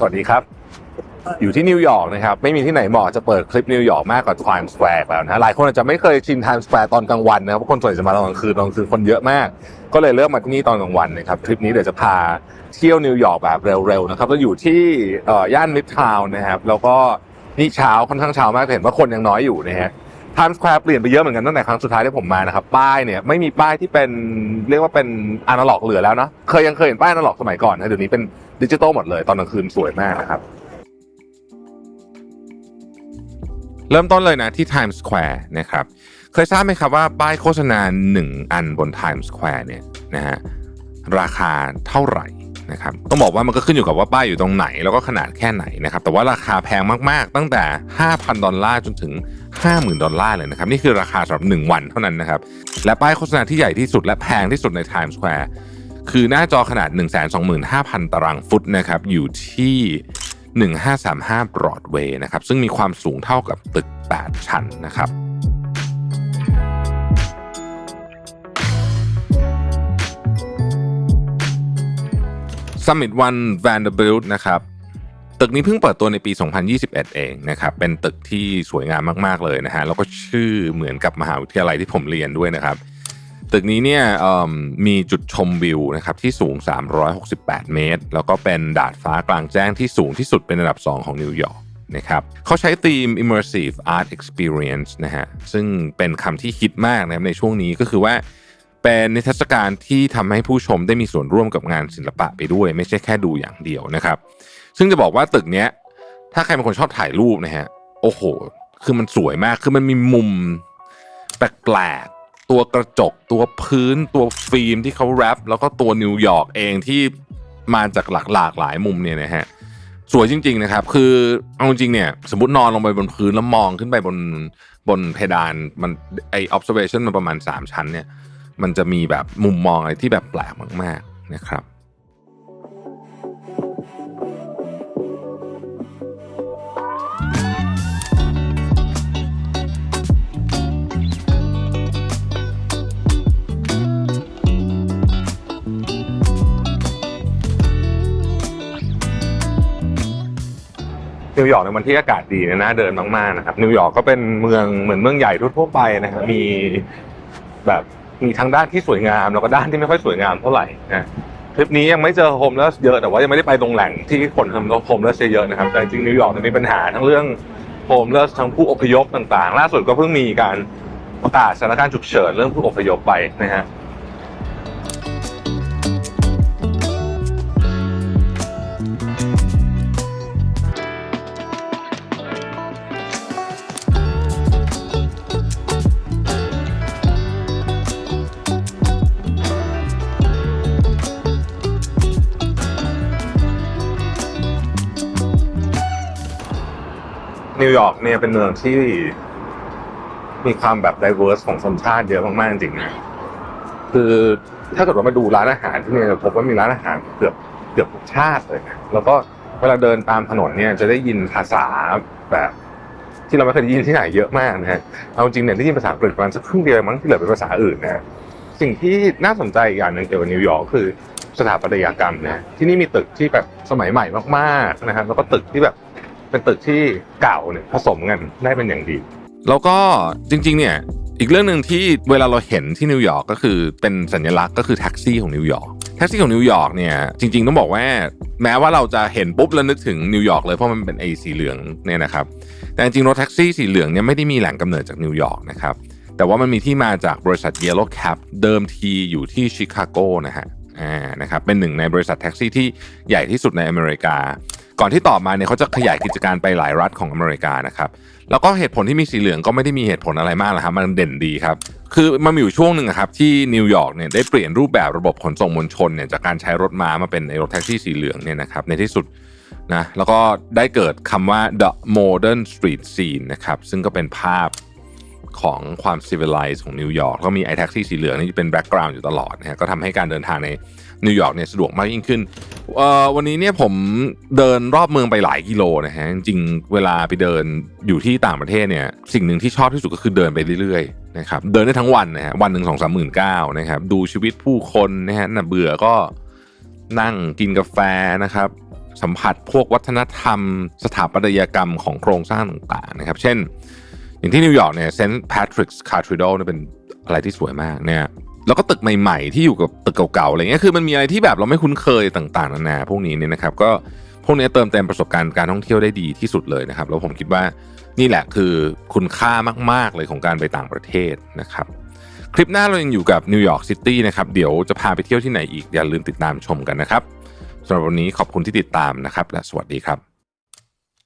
สวัสดีครับ อยู่ที่นิวยอร์กนะครับ ไม่มีที่ไหนเหมาะจะเปิดคลิปนิวยอร์กมากกว่า Times Square แล้วนะหลายคนอาจจะไม่เคยชิน Times Square ตอนกลางวันนะครับเพราะคนส่วนใหญ่จะมาตอนกลางคืนตอนกลางคืนคนเยอะมาก ก็เลยเลือกมาที่นี่ตอนกลางวันนะครับ คลิปนี้เดี๋ยวจะพาเที่ยวนิวยอร์กแบบเร็วๆนะครับเราอยู่ที่ย่านมิดทาวน์นะครับ แล้วก็นี่เช้าค่อนข้างเช้ามากเห็นว่าคนยังน้อยอยู่นะฮะ Times Square เปลี่ยนไปเยอะเหมือนกันตั้งแต่ครั้งสุดท้ายที่ผมมานะครับ ป้ายเนี่ยไม่มีป้ายที่เป็นเรียกว่าเป็นอนาล็อกเหลือแล้วเนาะเคยยังเคยเห็นป้ายอนาล็อกสมัยก่อนนะเดี๋ยวนี้เป็น ดิจิตอลหมดเลยตอนกลางคืนสวยมากนะครับ เริ่มต้นเลยนะที่ Times Square นะครับ เคยทราบไหมครับว่าป้ายโฆษณา 1 อันบน Times Square เนี่ยนะฮะราคาเท่าไหร่นะครับต้องบอกว่ามันก็ขึ้นอยู่กับว่าป้ายอยู่ตรงไหน แล้วก็ขนาดแค่ไหนนะครับแต่ว่าราคาแพงมากๆ ตั้งแต่ 5,000 ดอลลาร์จนถึง 50,000 ดอลลาร์เลยนะครับนี่คือราคาสำหรับ 1 วันเท่านั้นนะครับและป้ายโฆษณาที่ใหญ่ที่สุดและแพงที่สุดใน Times Square คือหน้าจอขนาด 125,000 ตารางฟุตนะครับอยู่ที่ 1535 Broadway นะครับซึ่งมีความสูงเท่ากับตึก 8 ชั้นนะครับ Summit One Vanderbilt นะครับตึกนี้เพิ่งเปิดตัวในปี 2021 เองนะครับเป็นตึกที่สวยงามมาก ๆ เลยนะฮะแล้วก็ชื่อเหมือนกับมหาวิทยาลัยที่ผมเรียนด้วยนะครับ ตึกนี้เนี่ยมีจุดชมวิวนะครับที่สูง 368 เมตร แล้วก็เป็นดาดฟ้ากลางแจ้งที่สูงที่สุดเป็นอันดับ 2 ของนิวยอร์กนะครับเขาใช้ธีม immersive art experience นะฮะซึ่งเป็นคำที่ฮิตมากนะครับในช่วงนี้ก็คือว่าเป็นนิทรรศการที่ทำให้ผู้ชมได้มีส่วนร่วมกับงานศิลปะไปด้วย ไม่ใช่แค่ดูอย่างเดียวนะครับ ซึ่งจะบอกว่าตึกเนี้ยถ้าใครเป็นคนชอบถ่ายรูปนะฮะโอ้โห คือมันสวยมากคือมันมีมุมแปลก ตัวกระจกตัวพื้นตัวฟิล์มที่เขาแรปแล้วก็ตัวนิวยอร์กเองที่มาจากหลากหลากหลายมุมเนี่ยนะฮะสวยจริง ๆนะครับ คือเอาจริงเนี่ยสมมตินอนลงไปบนพื้นแล้วมองขึ้นไปบนบนเพดานมันไอ observation มันประมาณ 3 ชั้นเนี่ยมันจะมีแบบมุมมองอะไรที่แบบแปลกมาก ๆนะครับ นิวยอร์กในวันที่อากาศดีนยน่าเดินมากๆนะครับนิวยอร์กก็เป็นเมืองเหมือนเมืองใหญ่ทั่วไปนะครับมีแบบมีทั้งด้านที่สวยงามแล้วก็ด้านที่ไม่ค่อยสวยงามเท่าไหร่นะทริปนี้ยังไม่เจอโฮมเลสเยอะแต่ว่ายังไม่ได้ไปตรงแหล่งที่คนทำโฮมเลสเยอะนะครับแต่จริงนิวยอร์กมีปัญหาทั้งเรื่องโฮมเลสทั้งผู้อพยพต่างๆ ล่าสุดก็เพิ่งมีการประกาศสถานการณ์ฉุกเฉินเรื่องผู้อพยพไปนะฮะ นิวยอร์กเนี่ยเป็นเมืองที่มีความแบบ diverse ของชนชาติเยอะมากๆจริงนะคือถ้าเกิดว่ามาดูร้านอาหารที่เนี่ยจะพบว่ามีร้านอาหารเกือบเกือบทุกชาติเลยนะแล้วก็เวลาเดินตามถนนเนี่ยจะได้ยินภาษาแบบที่เราไม่เคยได้ยินที่ไหนเยอะมากนะฮะเอาจริงเนี่ยได้ยินภาษาอังกฤษประมาณสักครึ่งเดียวมั้งที่เหลือเป็นภาษาอื่นนะฮะสิ่งที่น่าสนใจอีกอย่างหนึ่งเกี่ยวกับนิวยอร์กคือสถาปัตยกรรมนะที่นี่มีตึกที่แบบสมัยใหม่มากๆนะครับแล้วก็ตึกที่แบบ เป็นตึกที่เก่าเนี่ยผสมกันได้เป็นอย่างดี แล้วก็จริง ๆ เนี่ยอีกเรื่องหนึ่งที่เวลาเราเห็นที่นิวยอร์กก็คือเป็นสัญลักษณ์ก็คือแท็กซี่ของนิวยอร์กแท็กซี่ของนิวยอร์กเนี่ยจริง ๆ ต้องบอกว่า แม้ว่าเราจะเห็นปุ๊บแล้วนึกถึงนิวยอร์กเลยเพราะมันเป็นไอสีเหลืองเนี่ยนะครับแต่จริงรถแท็กซี่สีเหลืองเนี่ยไม่ได้มีแหล่งกำเนิดจากนิวยอร์กนะครับแต่ว่ามันมีที่มาจากบริษัท Yellow Cab เดิมทีอยู่ที่ชิคาโกนะฮะอ่านะครับเป็นหนึ่งในบริษัทแท็กซี่ที่ใหญ่ที่สุดในอเมริกา ก่อนที่ต่อมาเนี่ยเขาจะขยายกิจการไปหลายรัฐของอเมริกานะครับ แล้วก็เหตุผลที่มีสีเหลืองก็ไม่ได้มีเหตุผลอะไรมากหรอกครับ มันเด่นดีครับ คือมันมีอยู่ช่วงหนึ่งครับที่นิวยอร์กเนี่ยได้เปลี่ยนรูปแบบระบบขนส่งมวลชนเนี่ยจากการใช้รถม้ามาเป็นไอรถแท็กซี่สีเหลืองเนี่ยนะครับในที่สุดนะแล้วก็ได้เกิดคำว่า the modern street scene นะครับซึ่งก็เป็นภาพของความ civilized ของนิวยอร์กก็มีไอแท็กซี่สีเหลืองนี่เป็นแบ็กกราวน์อยู่ตลอดนะฮะก็ทำให้การเดินทางในนิวยอร์กเนี่ยสะดวกมากยิ่งขึ้น เอ่อวันนี้เนี่ยผมเดินรอบเมืองไปหลายกิโลนะฮะจริงเวลาไปเดินอยู่ที่ต่างประเทศเนี่ยสิ่งหนึ่งที่ชอบที่สุดก็คือเดินไปเรื่อยๆนะครับเดินได้ทั้งวันนะฮะวันหนึ่งสองสามหมื่นเก้านะครับดูชีวิตผู้คนนะฮะน่ะเบื่อก็นั่งกินกาแฟนะครับสัมผัสพวกวัฒนธรรม สถาปัตยกรรมของโครงสร้างต่างๆนะครับ เช่น อย่างที่นิวยอร์กเนี่ยเซนต์แพทริกส์คาทริโดเนี่ยเป็นอะไรที่สวยมากเนี่ย แล้วก็ตึกใหม่ๆ ที่อยู่กับตึกเก่าๆอะไรเงี้ยคือมันมีอะไรที่แบบเราไม่คุ้นเคยต่างๆนานาพวกนี้เนี่ยนะครับก็พวกนี้เติมเต็มประสบการณ์การท่องเที่ยวได้ดีที่สุดเลยนะครับ แล้วผมคิดว่านี่แหละคือคุณค่ามากๆเลยของการไปต่างประเทศนะครับ คลิปหน้าเรายังอยู่กับนิวยอร์กซิตี้นะครับเดี๋ยวจะพาไปเที่ยวที่ไหนอีกอย่าลืมติดตามชมกันนะครับสำหรับวันนี้ขอบคุณที่ติดตามนะครับ และสวัสดีครับ